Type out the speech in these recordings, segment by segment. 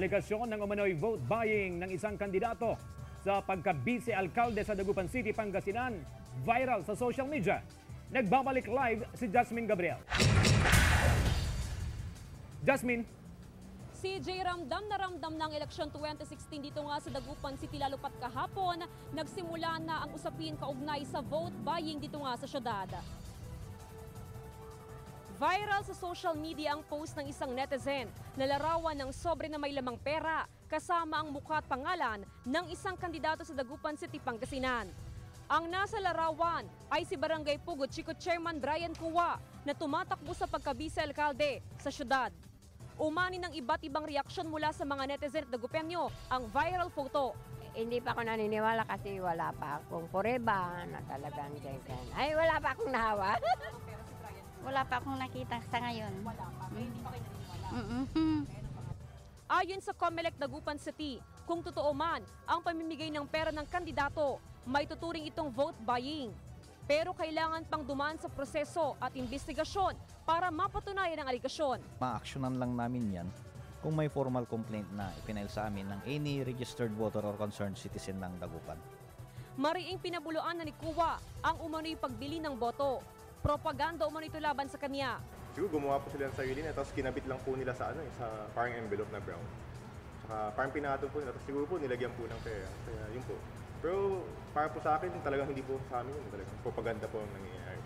Aligasyon ng umano'y vote buying ng isang kandidato sa pagka-vice-alkalde sa Dagupan City, Pangasinan, viral sa social media. Nagbabalik live si Jasmine Gabriel. Jasmine, CJ ramdam na ramdam ng eleksyon 2016 dito nga sa Dagupan City lalo pat kahapon, nagsimula na ang usapin kaugnay sa vote buying dito nga sa syudad. Viral sa social media ang post ng isang netizen na larawan ng sobre na may lamang pera kasama ang mukha at pangalan ng isang kandidato sa Dagupan City, Pangasinan. Ang nasa larawan ay si Barangay Pugot Chico Chairman Brian Kuwa na tumatakbo sa pagkabise-alkalde sa syudad. Umani ng iba't ibang reaksyon mula sa mga netizen at Dagupenyo ang viral photo. Hindi pa ako naniniwala kasi wala pa akong pureba na talagang ganyan. Ay, wala pa akong nahawa. Wala pa akong nakita sa ngayon. Wala pa, hindi pa kayo naniniwala. Mm-mm. Ayon sa Comelec Dagupan City, kung totoo man ang pamimigay ng pera ng kandidato, may tuturing itong vote buying. Pero kailangan pang dumaan sa proseso at investigasyon para mapatunayan ang aligasyon. ma-actionan lang namin yan kung may formal complaint na ipinail sa amin ng any registered voter or concerned citizen ng Dagupan. Mariing pinabuluan na ni Kuwa ang umano'y pagbili ng boto. Propaganda umano ito laban sa kanya. Siguro gumawa po sila ng sarili na tapos kinabit lang po nila sa ano eh, sa parang envelope na brown. Saka parang pinatong po nila tapos siguro po nilagyan po ng pera. Kaya yun po. Pero para po sa akin talagang hindi po sa amin yun talagang propaganda po ang nangyayari.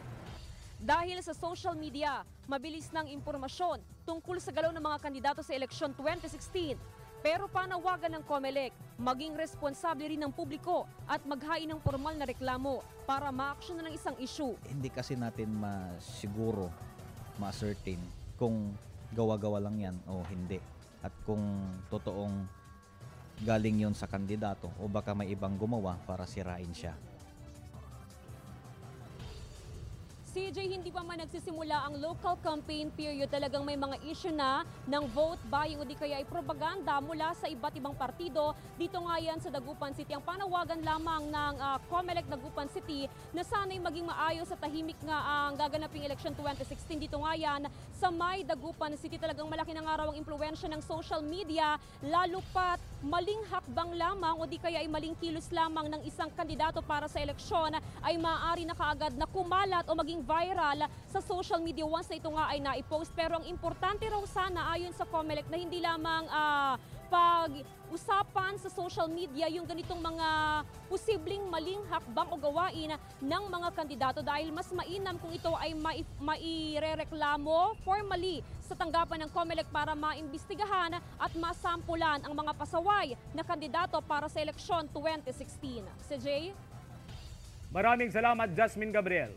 Dahil sa social media, mabilis ng impormasyon tungkol sa galaw ng mga kandidato sa eleksyon 2016. Pero panawagan ng COMELEC, maging responsable rin ng publiko at maghain ng formal na reklamo para ma-action na ng isang issue. Hindi kasi natin masiguro, ma-certain kung gawa-gawa lang yan o hindi. At kung totoong galing yon sa kandidato o baka may ibang gumawa para sirain siya. CJ, hindi pa man nagsisimula ang local campaign period, talagang may mga issue na ng vote buying o di kaya ay propaganda mula sa iba't ibang partido. Dito nga yan sa Dagupan City. Ang panawagan lamang ng uh, COMELEC Dagupan City na sana'y maging maayos at tahimik nga ang gaganaping election 2016. Dito nga yan sa May Dagupan City. Talagang malaki na nga raw ang impluensya ng social media, lalo pat maling hakbang lamang o di kaya ay maling kilos lamang ng isang kandidato para sa eleksyon ay maaari na kaagad na kumalat o maging viral sa social media once na ito nga ay naipost. Pero ang importante raw sana ayon sa COMELEC na hindi lamang ah, pag-usapan sa social media yung ganitong mga posibleng maling hakbang o gawain ng mga kandidato dahil mas mainam kung ito ay mai- mairereklamo formally sa tanggapan ng COMELEC para maimbestigahan at masampulan ang mga pasaway na kandidato para sa eleksyon 2016. Si Jay? maraming salamat Jasmine Gabriel.